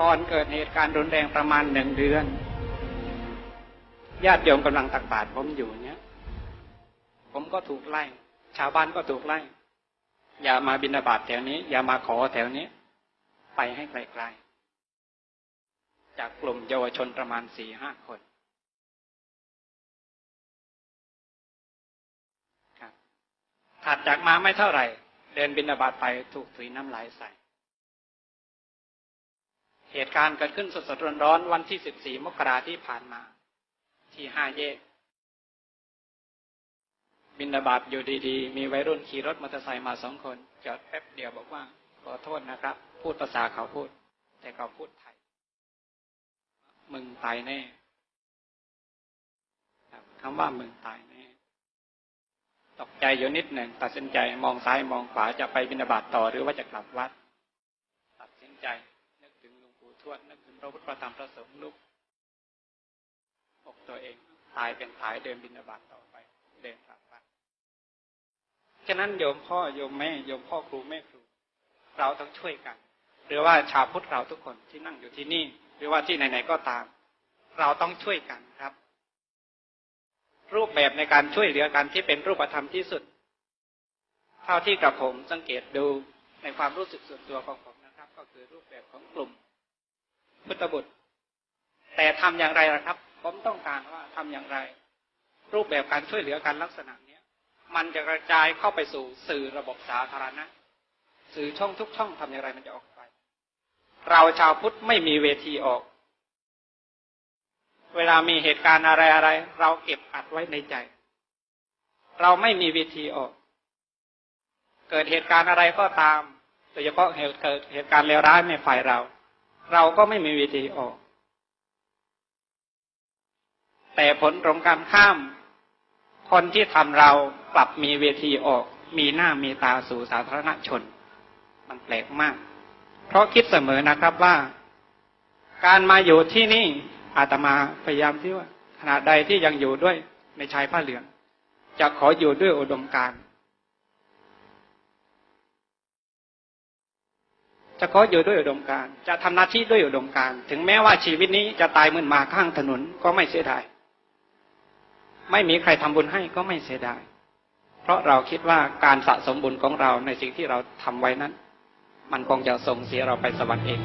ก่อนเกิดเหตุการณ์รุนแรงประมาณหนึ่งเดือนญาติโยมกำลังตักบาตรผมอยู่เนี้ย ผมก็ถูกไล่ ชาวบ้านก็ถูกไล่ อย่ามาบินาบาตแถวนี้ อย่ามาขอแถวนี้ ไปให้ไกลๆ จากกลุ่มเยาวชนประมาณสี่ห้าคนครับถัดจากมาไม่เท่าไหร่ เดินบินาบาตไปถูกถุยน้ำลายใส่ ตุการณ์เกิดขึ้นสดๆร้อนๆวันที่14มกราที่ผ่านมา ที่ห้าแยก บินดาบาตอยู่ดีๆ มีวัยรุ่นขี่รถมอเตอร์ไซค์มาสองคน จอดแป๊บเดียวบอกว่า ขอโทษนะครับ พูดภาษาเขาพูด แต่เขาพูดไทย มึงตายแน่ครับคำว่ามึงตายแน่ตกใจอยู่นิดหนึ่งตัดสินใจมองซ้ายมองขวาจะไปบินดาบาตต่อหรือว่าจะกลับวัด ตัดสินใจ หลวงปู่ทวดนึกถึงพระพุทธพระธรรมพระสงฆ์ลุกอกตัวเองตายเป็นตายเดินบินาบาตต่อไป เดินกลับวัดฉะนั้นโยมพ่อโยมแม่โยมพ่อครูแม่ครู เราต้องช่วยกัน หรือว่าชาวพุทธเราทุกคนที่นั่งอยู่ที่นี่ หรือว่าที่ไหนๆก็ตาม เราต้องช่วยกันครับ รูปแบบในการช่วยเหลือกันที่เป็นรูปธรรมที่สุด เท่าที่กระผมสังเกตดูในความรู้สึกส่วนตัวของผมนะครับ ก็คือรูปแบบของกลุ่ม พุทธบุตร แต่ทำอย่างไรล่ะครับ ผมต้องการว่าทำอย่างไร รูปแบบการช่วยเหลือกันลักษณะเนี้ย มันจะกระจายเข้าไปสู่สื่อระบบสาธารณะ สื่อช่องทุกช่องทำอย่างไรมันจะออกไป เราชาวพุทธไม่มีเวทีออก เวลามีเหตุการณ์อะไรอะไร เราเก็บอัดไว้ในใจ เราไม่มีเวทีออก เกิดเหตุการณ์อะไรก็ตามโดยเฉพาะเหตุเกิดเหตุการณ์เลวร้ายในฝ่ายเรา เราก็ไม่มีเวทีออก แต่ผลตรงกันข้าม คนที่ทำเรากลับมีเวทีออก มีหน้ามีตาสู่สาธารณชน มันแปลกมาก เพราะคิดเสมอนะครับว่า การมาอยู่ที่นี่อาตมาพยายามที่ว่าขณะใดที่ยังอยู่ด้วยในชายผ้าเหลือง จะขออยู่ด้วยอุดมการณ์ จะขออยู่ด้วยอุดมการ จะทำหน้าที่ด้วยอุดมการ ถึงแม้ว่าชีวิตนี้จะตายมืนมาข้างถนนก็ไม่เสียดาย ไม่มีใครทำบุญให้ก็ไม่เสียดาย เพราะเราคิดว่าการสะสมบุญของเราในสิ่งที่เราทำไว้นั้น มันคงจะส่งเสียเราไปสวรรค์เอง